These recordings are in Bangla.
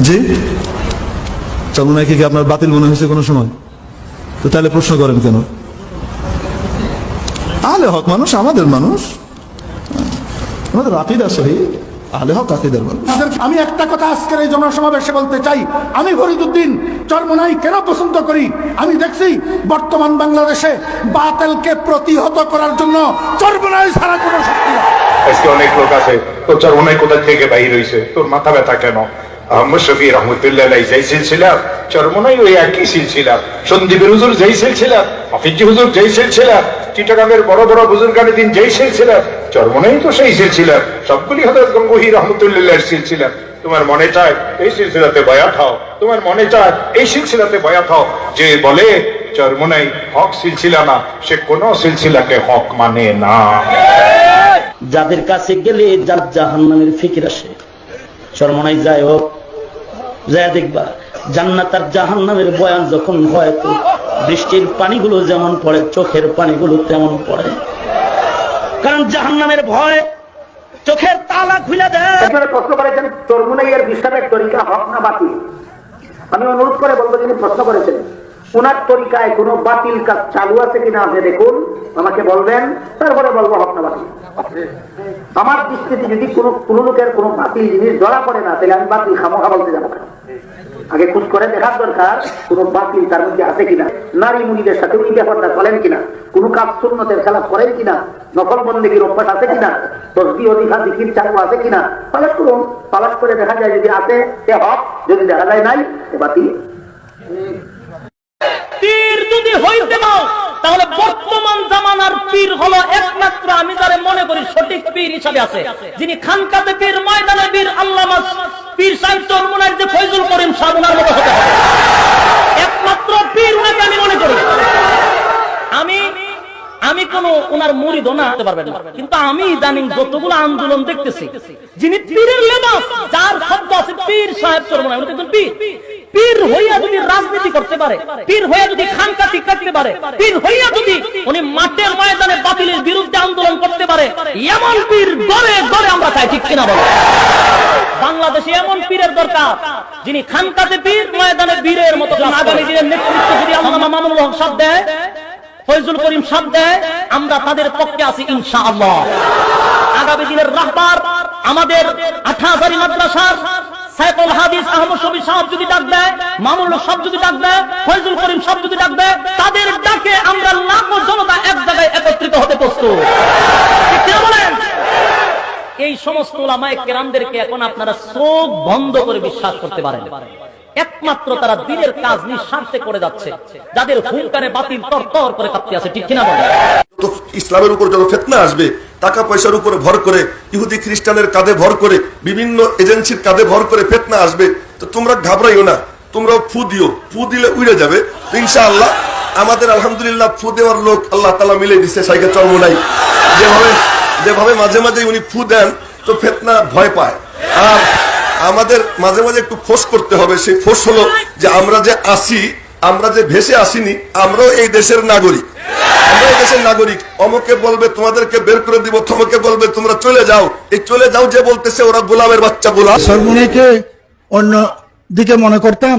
জি? চরমুনাই কি আপনার বাতিল মনে হয়েছে কোনো সময়? তো তাহলে প্রশ্ন করেন কেন? আলে হক মানুষ আমাদের মানুষ। আমাদের আকিদা সহি আলে হক আকিদার মানুষ আমি একটা কথা আজকের এই জনসমাবেশে বলতে চাই। আমি ফরিদুদ্দিন চরমনাই কেন পছন্দ করি? আমি দেখছি বর্তমান বাংলাদেশে বাতেলকে প্রতিহত করার জন্য চরমনাই ছাড়া কোনো শক্তি। আজকে অনেক লোক আছে তোর কোথা থেকে বাহির হয়েছে তোর মাথা ব্যথা কেন? আহমদ শফি রহমতুল্লাহ যেই সিলছিলাম চরমনাই ওই একই সন্দীপের হুজুর যেই হাফিজি হুজুর যেই চিটাগাঙ্গের বড় বড় বুজুর্গানের দিন যেই সিলছিলাম চরমনাই তো সেই সিলছিলাম সবগুলি হজরত গঙ্গোহী রহমতুল্লাহ সিলছিলাম তোমার মনে চায় এই সিলসিলাতে বয়াত হও। তোমার মনে চায় এই সিলসিলাতে বয়াত হও। যে বলে, চরমনাই হক সিলছিলা না, সে কোন সিলসিলাকে হক মানে না। যাদের কাছে গেলে যার জাহান্নামের ফিকির আসে, চরমনাই যায় হোক, যায় দেখবা, জান্নাত আর জাহান্নামের বয়ান যখন হয়, তো বৃষ্টির পানিগুলো যেমন পড়ে, চোখের পানিগুলো তেমন পড়ে। কারণ জাহান্নামের ভয় চোখের তালা খুলে দেয়। প্রশ্ন করেছেন চরমুনাইয়ের বিশ্বাসের তরিকা হক না বাতিল? আমি অনুরোধ করে বলব যিনি প্রশ্ন করেছেন ওনার তরিকায় কোনো বাতিল কাজ চালু আছে কিনা আপনি দেখুন, আমাকে বলবেন, তারপরে বলব না বাতিল। আমার দৃষ্টিতে যদি কোনো কোনো লোকের কোনো বাতিল জিনিস ধরা পড়ে না, তাহলে আমি বাতিল খামোখা বলতে যাব। আগে খুঁজ করে দেখার দরকার, কোনো বাতিল তার মধ্যে আছে কিনা। নারী মুড়িদের সাথে উনি ব্যাপারটা চলেন কিনা? কোনো কাজ শূন্যতের খেলা করেন কিনা? নকল বন্দীর অভ্যাস আছে কিনা? তসবি অধিকা দিকির চাকু আছে কিনা? পালাশ করুন। পালাশ করে দেখা যায় যদি আছে সে হক। যদি দেখা যায় নাই বাতিল। তীর যদি হইতে নাও তাহলে বর্তমান জামানার পীর হলো একমাত্র, আমি যারে মনে করি সঠিক পীর হিসাবে আছে। যিনি খানকাতে পীর, ময়দানে পীর, আল্লামা পীর সাহেব চরমুনার যে ফয়জুল করিম সাবুনার মতো হতে হবে। একমাত্র পীর উনাকে আমি মনে করি। আমি আমি কোন ওনার মুড়ি না, হতে পারবেন না। কিন্তু আমি ইদানিং যতগুলো আন্দোলন দেখতেছি, যিনি পীরের লেবাস, যার শব্দ আছে পীর সাহেব চরমনা উনি কিন্তু পীর। পীর হইয়া যদি রাজনীতি করতে পারে, পীর হইয়া যদি পারে, পীর হইয়া যদি উনি মাঠের ময়দানে বাতিলের বিরুদ্ধে আন্দোলন করতে পারে, এমন পীর গড়ে গড়ে আমরা চাই, ঠিক কিনা বলো? বাংলাদেশে এমন পীরের দরকার, যিনি খানকাতে পীর, ময়দানে বীরের মতো আগামী দিনের নেতৃত্ব যদি মামুনুল হক দেয়, ফয়জুল করিম দেয়, আমরা তাদের পক্ষে আছি ইনশাআল্লাহ। আগামী দিনের রাহবার আমাদের আঠাহাজারি মাদ্রাসার সাইফুল হাদিস, আহমদ শফি সাহেব যদি ডাক দেয় যদি ডাক দেয়, ফয়জুল করিম যদি ডাক দেয়, তাদের ডাকে আমরা লাখো জনতা এক জায়গায় একত্রিত হতে প্রস্তুত। এই সমস্ত কেরামদেরকে এখন আপনারা চোখ বন্ধ করে বিশ্বাস করতে পারেন। একমাত্র তারা দিনের কাজ নিঃস্বার্থে করে যাচ্ছে, যাদের হুঙ্কারে বাতিল তর তর করে কাঁপতে আছে, ঠিক কিনা বলেন? ইসলামের উপর যত ফেতনা আসবে টাকা পয়সার উপরে ভর করে, ইহুদি খ্রিস্টানের কাঁধে ভর করে, বিভিন্ন এজেন্সির কাঁধে ভর করে ফেতনা আসবে, তো তোমরা ঘাবড়াইও না তোমরা ফু দিও, ফু দিলে উড়ে যাবে। ইনশা আল্লাহ আমাদের আলহামদুলিল্লাহ ফু দেওয়ার লোক আল্লাহ তালা মিলে দিচ্ছে সাইকে চর্ম নাই। যেভাবে যেভাবে মাঝে মাঝে উনি ফু দেন, তো ফেতনা ভয় পায়। আর আমাদের মাঝে মাঝে একটু ফোর্স করতে হবে, সেই ফোর্স হলো যে আমরা যে আসি আমরা যে ভেসে আসিনি আমরাও এই দেশের নাগরিক। আমরা এই দেশের নাগরিক। অমকে বলবে তোমাদেরকে বের করে দিব তোমাকে বলবে তোমরা চলে যাও। এই চলে যাও যে বলতেছে ওরা গোলামের বাচ্চা গোলাম। চরমনাইকে অন্য দিকে মনে করতাম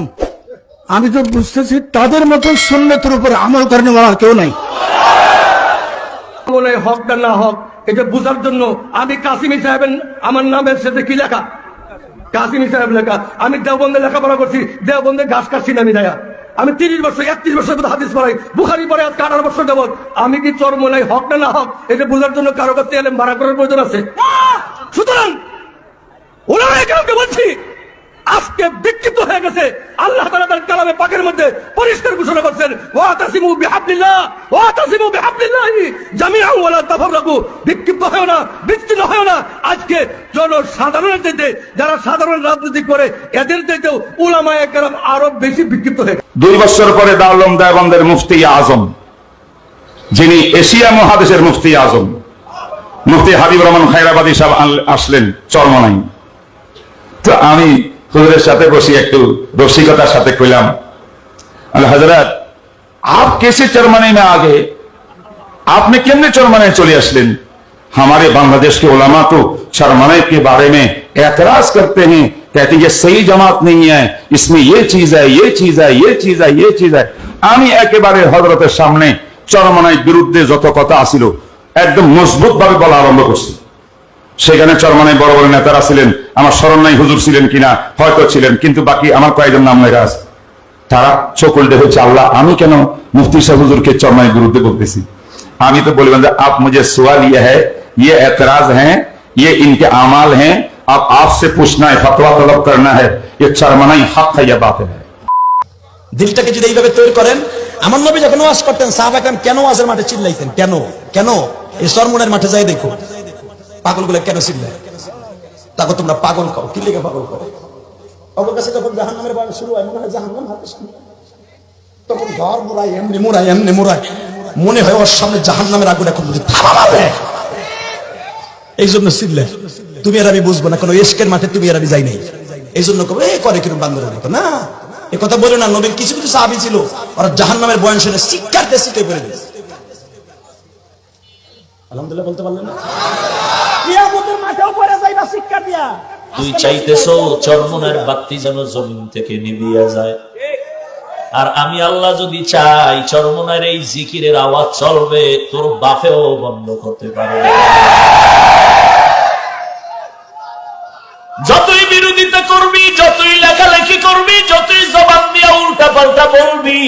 আমি তো বুঝতেছি তাদের মতো সুন্নতের উপর আমল করেন আর কেউ নাই। মনে হক না না হক এটা বোঝার জন্য আমি কাসিমি সাহেবের আমার নামের সাথে কি লেখা? কাসিমি সাহেব লেখা। আমি দেওবন্দে লেখাপড়া করছি দেওবন্দে ঘাস কাটছি না আমি দেয়া। আমি তিরিশ বছর, একত্রিশ বছর মতো হাদিস পড়াই। বুখারি পরে আজকে আঠারো বছর যাবৎ। আমি কি চরমনাই, হক না না হক, এটা বোঝার জন্য কারও কাছে ভাড়া করার প্রয়োজন আছে? সুতরাং কাউকে বলছি আজকে বিক্ষিপ্ত হয়ে গেছে। আল্লাহ তাআলা তার কালামে পাকের মধ্যে পরিষ্কার ঘোষণা করছেন, ওয়াতাসিমু বিহাবলিল্লাহ ওয়াতাসিমু বিহাবলিল্লাহ জামিআন ওয়ালা তাফাররাকু। বিক্ষিপ্ত হয় না, বিচ্ছিন্ন হয় না। আজকে যারা সাধারণ রাজনীতি করে, এদের উলামায়ে কেরাম আরও বেশি বিক্ষিপ্ত হয়ে। দুই বছর পরে দাউলম দেওবন্দের মুফতি আজম, যিনি এশিয়া মহাদেশের মুফতি আজম। মুফতি হাবিব রহমান খায়রাবাদী সাহেব আসলেন, চরমনাই। তো আমি হুজুরের সাথে বসে একটু রসিকতার সাথে কইলাম আল হজরত आप कैसे चरमने में आ गए आपने केमने चरमने चले असलेन हमारे बांग्लादेश के उलमा तो चरमने के बारे में एतराज करते हैं कहते ये सही जमात नहीं है इसमें ये चीज है ये चीज है ये चीज है ये चीज है আমি একেবারে হজরতের সামনে চরমনায় বিরুদ্ধে যত কথা আসিল একদম মজবুত ভাবে বলা আরম্ভ করছি সেখানে চরমানে বড় বড় নেতারা ছিলেন, আমার স্মরণ নাই হুজুর ছিলেন কিনা, হয়তো ছিলেন, কিন্তু বাকি আমার কয়েকজন নাম লেখা আছে। তারা চকল দেহ চাল্লা আমি কেন মুফতি সাহ হুজুরকে চরমানি বিরুদ্ধে বলতেছি? আমি তো বলি যে আপ মুঝে সোয়াল ইয়ে হ্যাঁ ইয়ে এতরাজ হ্যাঁ ইয়ে ইনকে আমাল হ্যাঁ আপ আপসে পুষনা হ্যাঁ ফতোয়া তলব করনা হ্যাঁ চরমানাই হাত খাইয়া বাপ হ্যাঁ দিলটাকে যদি এইভাবে তৈরি করেন, আমার নবী যখন ওয়াজ করতেন সাহাবাকাম কেন ওয়াজের মাঠে চিল্লাইতেন? কেন? কেন? এই সরমনের মাঠে যাই দেখো। পাগলগুলো কেন চিল্লায় তাকে তোমরা পাগল খাও কি লেগে পাগল খাও কাছে যখন জাহান নামের বাড়ি শুরু হয়, মনে হয় জাহান নাম তখন ঘর এমনি এমনি মনে হয় ওর সামনে জাহান নামের আগুন এখন এই জন্য তুমি আর আমি বুঝব না, কোনো এসকের মাঠে তুমি আর আমি যাই নাই। এই জন্য এ করে কিরম বান্দরের মতো, না? এ কথা বলে না, নবীর কিছু কিছু সাহাবি ছিল। ওরা জাহান নামের বয়ান শুনে শিক্ষার দেশে পড়ে দিয়েছে। আলহামদুলিল্লাহ বলতে পারলেন না? কিয়ামতের মাঠেও পড়ে যাইবা, শিক্ষা দিয়া। তুই চাইতেছো যেন জমিন থেকে নিভিয়া যায়। আর আমি আল্লাহ যদি চাই, চরমনের এই জিকিরের আওয়াজ চলবে, তোর বন্ধ করতে যতই বিরোধিতা করবি, যতই লেখালেখি করবি, যতই জবান দিয়ে উল্টা পাল্টা বলবি,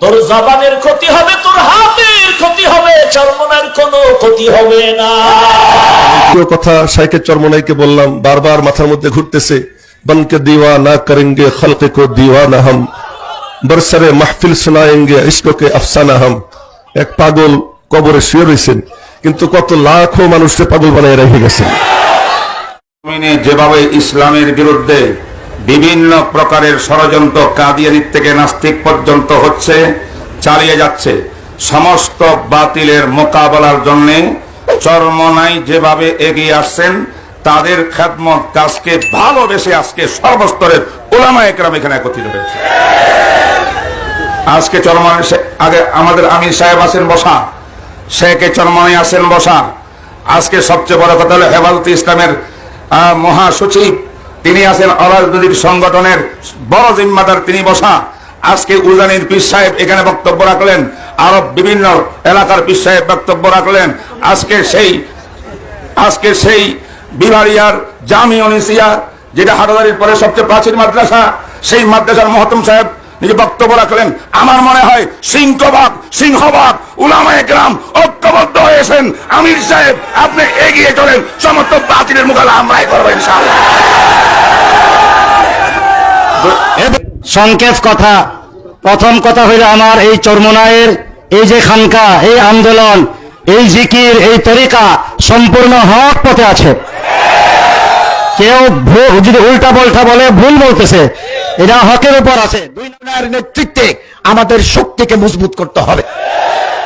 তোর জবানের ক্ষতি হবে, তোর হাতের ক্ষতি হবে, চরমনের কোনো ক্ষতি হবে না। কেউ কথা সাইকে চরমনাইকে বললাম, বারবার মাথার মধ্যে ঘুরতেছে, বনকে দিওয়া না করেঙ্গে খলকে কো দিওয়ানা হাম বরসরে মাহফিল শোনায়েঙ্গে ইস্ককে আফসানা হাম এক পাগল কবরে শুয়ে রয়েছেন কিন্তু কত লাখো মানুষকে পাগল বানিয়ে রেখে গেছেন। যেভাবে ইসলামের বিরুদ্ধে বিভিন্ন প্রকারের ষড়যন্ত্র কাদিয়ানির থেকে নাস্তিক পর্যন্ত হচ্ছে, চালিয়ে যাচ্ছে, সমস্ত বাতিলের মোকাবেলার জন্য চরমনাই যেভাবে এগিয়ে আসছেন, তাদের খেদমত কাজকে ভালোবেসে আজকে সর্বস্তরের ওলামা একরাম এখানে একত্রিত হয়েছে। আজকে চরমনাই আগে আমাদের আমির সাহেব আছেন বসা, শেখে চরমনাই আছেন বসা। আজকে সবচেয়ে বড় কথা হলো হেফাজত ইসলামের মহাসচিব, তিনি আছেন অরাজনৈতিক সংগঠনের বড় জিম্মাদার তিনি বসা। আজকে উজানির পীর সাহেব এখানে বক্তব্য রাখলেন আরও বিভিন্ন এলাকার পীর সাহেব বক্তব্য রাখলেন। আজকে সেই আজকে সেই বিভারিয়ার জামি অনিসিয়া, যেটা হাটাদারির পরে সবচেয়ে প্রাচীন মাদ্রাসা, সেই মাদ্রাসার মহতম সাহেব নিজে বক্তব্য রাখলেন। আমার মনে হয় সিংহবাগ সিংহবাগ উলামায়ে গ্রাম ঐক্যবদ্ধ হয়েছেন। আমির সাহেব, আপনি এগিয়ে চলেন, সমস্ত বাতিলের মোকাবেলা আমরাই করব ইনশাআল্লাহ। সংক্ষেপ কথা। প্রথম কথা হইল আমার এই চর্মনায়ের, এই যে খানকা, এই আন্দোলন, এই জিকির, এই তরিকা সম্পূর্ণ হক পথে আছে। কেউ যদি উল্টা পাল্টা বলে, ভুল বলতেছে, এটা হকের উপর আছে। দুই নম্বরের নেতৃত্বে আমাদের শক্তিকে মজবুত করতে হবে।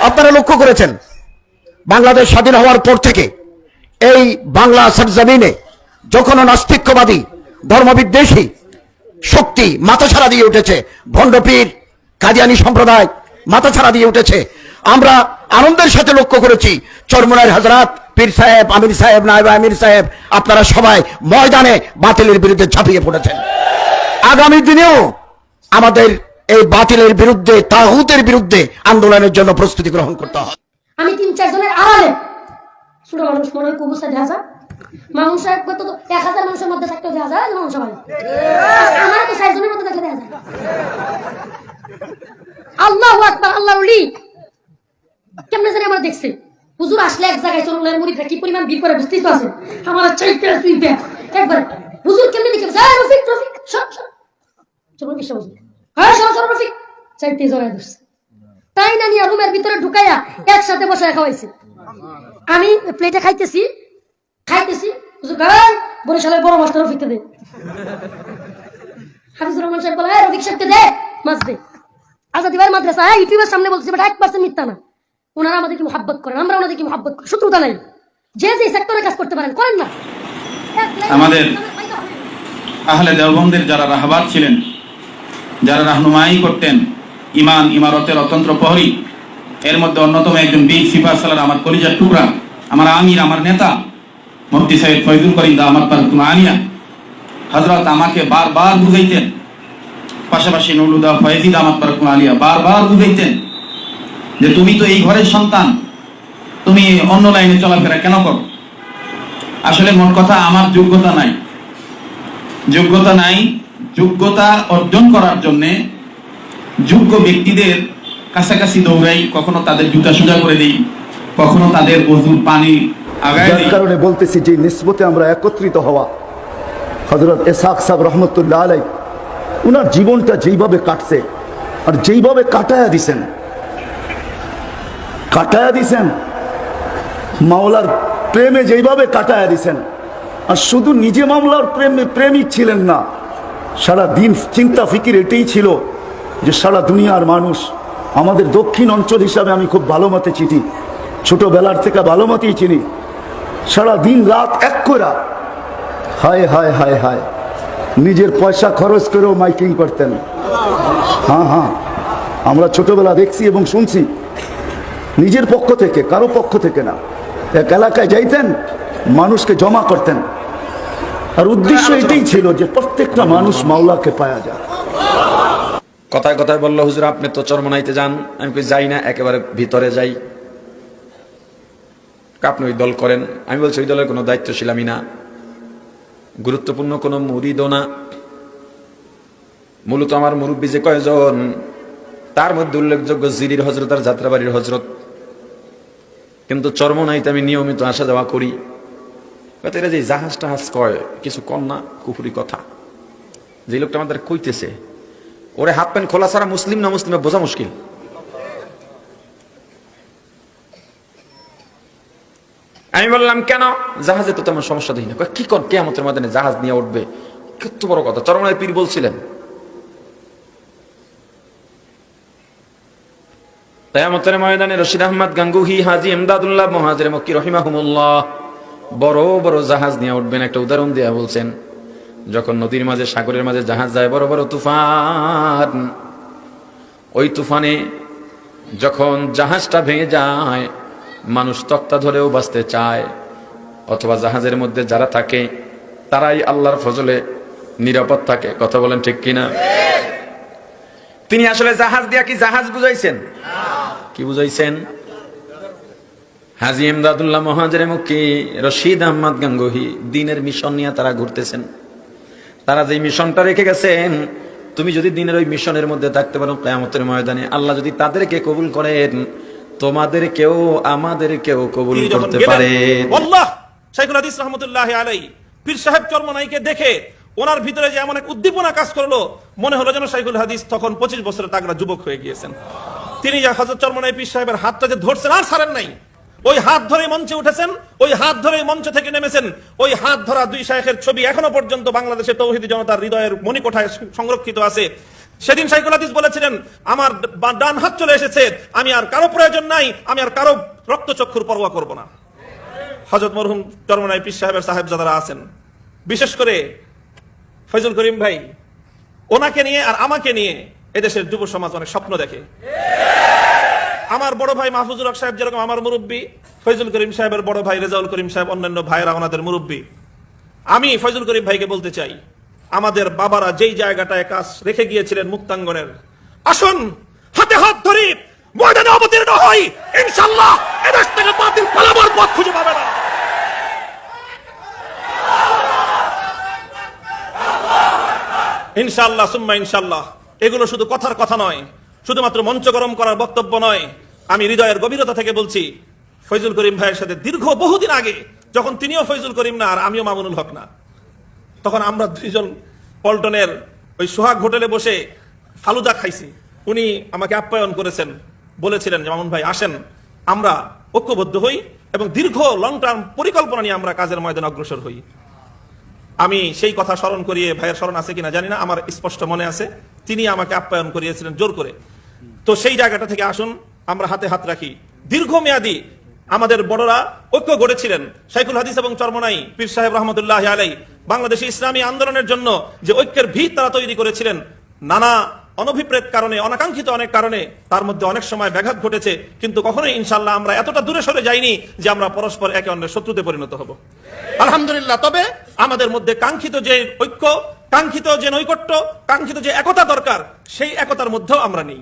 আপনারা লক্ষ্য করেছেন, বাংলাদেশ স্বাধীন হওয়ার পর থেকে এই বাংলা সরজমিনে যখন নাস্তিক্যবাদী ধর্মবিদ্বেষী শক্তি মাথাছাড়া দিয়ে উঠেছে। ভণ্ডপীর, কাদিয়ানি সম্প্রদায় মাথাছাড়া দিয়ে উঠেছে। আমরা আনন্দের সাথে লক্ষ্য করেছি চরমনার হাজরাত পীর সাহেব, আমির সাহেব, নায়েব আমির সাহেব, আপনারা সবাই ময়দানে বাতিলের বিরুদ্ধে ঝাঁপিয়ে পড়েছেন। আগামী দিনেও আমাদের এই বাতিলের বিরুদ্ধে তাহুতের বিরুদ্ধে আন্দোলনের জন্য প্রস্তুতি গ্রহণ করতে হবে। আমি তিন চারজনের আড়ালে। ছোট মানুষ মনে হয় কুবুসা দেখা যায় মানুষ তো এক হাজার মানুষের মধ্যে থাকতে দেখা যায় মানুষ সবাই আমার তো চারজনের মধ্যে থাকলে দেখা যায়। আল্লাহ আকবার আল্লাহ উলি কেমনে জানি আমার দেখছে। হুজুর আসলে এক জায়গায় চলুন মুড়িটা কি পরিমাণ ভিড় করে বুঝতেই পারছেন? আমার চাইতে চুইতে একবার, হুজুর কেমনে দেখে যায় রফিক রফিক হুজুর হ্যাঁ রফিক। চাইতে তাই না নিয়ে রুমের ভিতরে ঢুকাইয়া একসাথে বসে খাওয়াইছে। আমি প্লেটে খাইতেছি খাইতেছি বরিশালের বড় মাস্টার রফিককে দে। হাফিজুর রহমান সাহেব বলে রফিক সাহেবকে দে, মাছ দে। আজাদি ভাই মাদ্রাসা হ্যাঁ ইউটিউবের সামনে বলছি বাট এক পার্সেন্ট মিথ্যা না। ওনারা আমাদেরকে করেন? আমরা ওনাদেরকে করি? শত্রুতা নাই। যে যে সেক্টরে কাজ করতে পারেন, করেন না। আমাদের আহলে যারা ছিলেন, যারা রাহনুমাই করতেন ইমান ইমারতের অতন্ত্র প্রহরী, এর মধ্যে অন্যতম একজন বীর সালার আমার কলিজার টুকরা, আমার আমির, আমার নেতা মুফতি সাহেব ফয়জুল করিম দা আমার পারতুম আনিয়া হজরত আমাকে বারবার বুঝাইতেন। পাশাপাশি নুলুদা ফয়েজিদ আমার পারতুম আলিয়া বারবার বুঝাইতেন যে তুমি তো এই ঘরের সন্তান, তুমি অন্য লাইনে চলাফেরা কেন করো? আসলে মোট কথা আমার যোগ্যতা নাই। যোগ্যতা নাই, যোগ্যতা অর্জন করার জন্য যোগ্য ব্যক্তিদের কাছাকাছি দৌড়াই কখনো তাদের জুতা সোজা করে দিই, কখনো তাদের বজুর পানি যার কারণে বলতেছি যে নিসবতে আমরা একত্রিত হওয়া। হজরত এসাক সাহ রহমতুল্লাহ আলাই উনার জীবনটা যেইভাবে কাটছে আর যেইভাবে কাটায়া দিছেন কাটায়া দিছেন, মাওলার প্রেমে যেইভাবে কাটায়া দিছেন, আর শুধু নিজে মামলার প্রেমে প্রেমিক ছিলেন না, সারা দিন চিন্তা ফিকির এটাই ছিল যে সারা দুনিয়ার মানুষ, আমাদের দক্ষিণ অঞ্চল হিসাবে আমি খুব ভালো মতে চিনি, ছোটবেলার থেকে ভালো মতেই চিনি সারা দিন রাত এক করা হায় হায় হায় হায়, নিজের পয়সা খরচ করেও মাইকিং করতেন। হ্যাঁ হ্যাঁ আমরা ছোটবেলা দেখছি এবং শুনছি, নিজের পক্ষ থেকে, কারও পক্ষ থেকে না। এক এলাকায় যাইতেন, মানুষকে জমা করতেন। আর উদ্দেশ্য এটাই ছিল যে প্রত্যেকটা মানুষ মাওলাকে পাওয়া যায় কথায় কথায় বলল, হুজুর, আপনি তো চরমনাইতে যান, আমি যাই না, একেবারে ভিতরে যাই। আপনি ওই দল করেন। আমি বলছি, ওই দলের কোনো দায়িত্বশীল আমি না। গুরুত্বপূর্ণ কোনো মুরিদও না। মূলত আমার মুরব্বী যে কয়জন, তার মধ্যে উল্লেখযোগ্য জিরির হজরত আর যাত্রাবাড়ির হজরত কিন্তু চর্ম চরমনাইতে আমি নিয়মিত আসা যাওয়া করি। এরা যে জাহাজ টাহাজ কয়, কিছু কন্যা কুফুরি কথা। যে লোকটা আমাদের কইতেছে, ওরে হাত প্যান্ট খোলা ছাড়া মুসলিম না মুসলিমে বোঝা মুশকিল। আমি বললাম, কেন? জাহাজে তো তেমন সমস্যা দেখি না। কি কর কেমতের মধ্যে জাহাজ নিয়ে উঠবে। কত বড় কথা। চরমায় পীর বলছিলেন। ময়দানে রশিদ গাঙ্গুহি, হাজি এমদাদুল্লাহ বড় বড় জাহাজ নিয়ে উঠবেন। একটা উদাহরণ বলছেন, যখন নদীর মাঝে, সাগরের মাঝে জাহাজ যায়, বড় বড় তুফান। ওই তুফানে যখন জাহাজটা ভেঙে যায় মানুষ তক্তা ধরেও বাঁচতে চায়, অথবা জাহাজের মধ্যে যারা থাকে, তারাই আল্লাহর ফজলে নিরাপদ থাকে। কথা বলেন ঠিক কিনা? তিনি আসলে জাহাজ দিয়া কি জাহাজ বুঝাইছেন? কি বুঝাইছেন? হাজি এমদাদুল্লাহ মহাজের মুখী রশিদ আহমদ গাঙ্গুহি দিনের মিশন নিয়ে তারা ঘুরতেছেন। তারা যে মিশনটা রেখে গেছেন, তুমি যদি দিনের ওই মিশনের মধ্যে থাকতে পারো, কেয়ামতের ময়দানে আল্লাহ যদি তাদেরকে কবুল করেন তোমাদের কেউ আমাদের কেউ কবুল করতে পারে। আল্লাহ শাইখুল হাদিস রহমতুল্লাহ আলাই পীর সাহেব চরমনাইকে দেখে ওনার ভিতরে যে এমন এক উদ্দীপনা কাজ করল মনে হলো যেন শাইখুল হাদিস তখন পঁচিশ বছরের তাগড়া যুবক হয়ে গিয়েছেন। তিনি হজরত চরমনাই পীর সাহেবের হাতটা যে ধরছেন আর ছাড়েন নাই। ওই হাত ধরে মঞ্চে উঠেছেন ওই হাত ধরে মঞ্চ থেকে নেমেছেন ওই হাত ধরা দুই শাহের ছবি এখনও পর্যন্ত বাংলাদেশের তৌহিদি জনতার হৃদয়ের মণিকোঠায় সংরক্ষিত আছে। সেদিন সাইকুল হাদিস বলেছিলেন, আমার ডান হাত চলে এসেছে, আমি আর কারও প্রয়োজন নাই, আমি আর কারও রক্তচক্ষুর পরোয়া করব না। হজরত মরহুম চরমনাই পীর সাহেবের সাহেব যারা আছেন। বিশেষ করে ফৈজুল করিম ভাই, ওনাকে নিয়ে আর আমাকে নিয়ে এদেশের যুব সমাজ অনেক স্বপ্ন দেখে। আমার বড় ভাই মাহফুজুল হক সাহেব যেরকম আমার মুরব্বী ফৈজুল করিম সাহেবের বড় ভাই রেজাউল করিম সাহেব, অন্যান্য ভাইরা ওনাদের মুরব্বী। আমি ফৈজুল করিম ভাইকে বলতে চাই আমাদের বাবারা যেই জায়গাটায় কাজ রেখে গিয়েছিলেন মুক্তাঙ্গনের। আসুন, হাতে হাত ধরি ময়দানে অবতীর্ণ হই। ইনশাল্লাহ এদেশ থেকে বাতিল পালাবার পথ খুঁজে পাবে না। ইনশাল্লাহ সুম্মা ইনশাল্লাহ এগুলো শুধু কথার কথা নয়, শুধুমাত্র মঞ্চ গরম করার বক্তব্য নয়। আমি হৃদয়ের গভীরতা থেকে বলছি, ফৈজুল করিম ভাইয়ের সাথে দীর্ঘ বহুদিন আগে, যখন তিনিও ফৈজুল করিম না, আর আমিও মামুনুল হক না। তখন আমরা দুইজন পল্টনের ওই সোহাগ হোটেলে বসে ফালুদা খাইছি। উনি আমাকে আপ্যায়ন করেছেন, বলেছিলেন যে, মামুন ভাই, আসেন। আমরা ঐক্যবদ্ধ হই এবং দীর্ঘ লং টার্ম পরিকল্পনা নিয়ে আমরা কাজের ময়দানে অগ্রসর হই। আমি সেই কথা স্মরণ করিয়ে, ভাইয়ের স্মরণ আছে কিনা জানি না, আমার স্পষ্ট মনে আছে। তিনি আমাকে আপ্যায়ন করিয়েছিলেন জোর করে। তো সেই জায়গাটা থেকে আসুন, আমরা হাতে হাত রাখি। দীর্ঘমেয়াদী আমাদের বড়রা ঐক্য গড়েছিলেন। শাইখুল হাদিস এবং চরমনাই পীর সাহেব রহমতুল্লাহ আলাই বাংলাদেশে ইসলামী আন্দোলনের জন্য যে ঐক্যের ভিত তারা তৈরি করেছিলেন, নানা অনভিপ্রেত কারণে, অনাকাঙ্ক্ষিত অনেক কারণে তার মধ্যে অনেক সময় ব্যাঘাত ঘটেছে। কিন্তু কখনোই ইনশাল্লাহ আমরা এতটা দূরে সরে যাইনি যে আমরা পরস্পর একে অন্যের শত্রুতে পরিণত হব। আলহামদুলিল্লাহ, তবে আমাদের মধ্যে কাঙ্ক্ষিত যে ঐক্য, কাঙ্ক্ষিত যে নৈকট্য, কাঙ্ক্ষিত যে একতা দরকার, সেই একতার মধ্যেও আমরা নেই।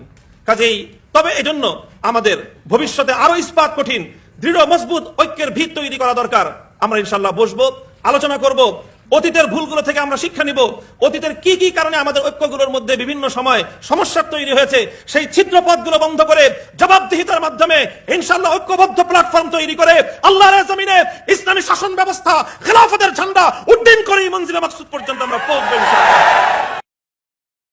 কাজেই তবে এজন্য আমাদের ভবিষ্যতে আরও ইস্পাত কঠিন দৃঢ়, মজবুত ঐক্যের ভিত তৈরি করা দরকার আমরা ইনশাল্লাহ বসবো, আলোচনা করব, অতীতের ভুলগুলো থেকে আমরা শিক্ষা নিব অতীতের কি কি কারণে আমাদের ঐক্যগুলোর মধ্যে বিভিন্ন সময় সমস্যা তৈরি হয়েছে, সেই ছিদ্র পথগুলো বন্ধ করে জবাবদিহিতার মাধ্যমে ইনশাল্লাহ ঐক্যবদ্ধ প্ল্যাটফর্ম তৈরি করে আল্লাহর জমিনে ইসলামী শাসন ব্যবস্থা, খেলাফতের ঝান্ডা উড্ডীন করে এই মাকসুদ পর্যন্ত আমরা পৌঁছবো।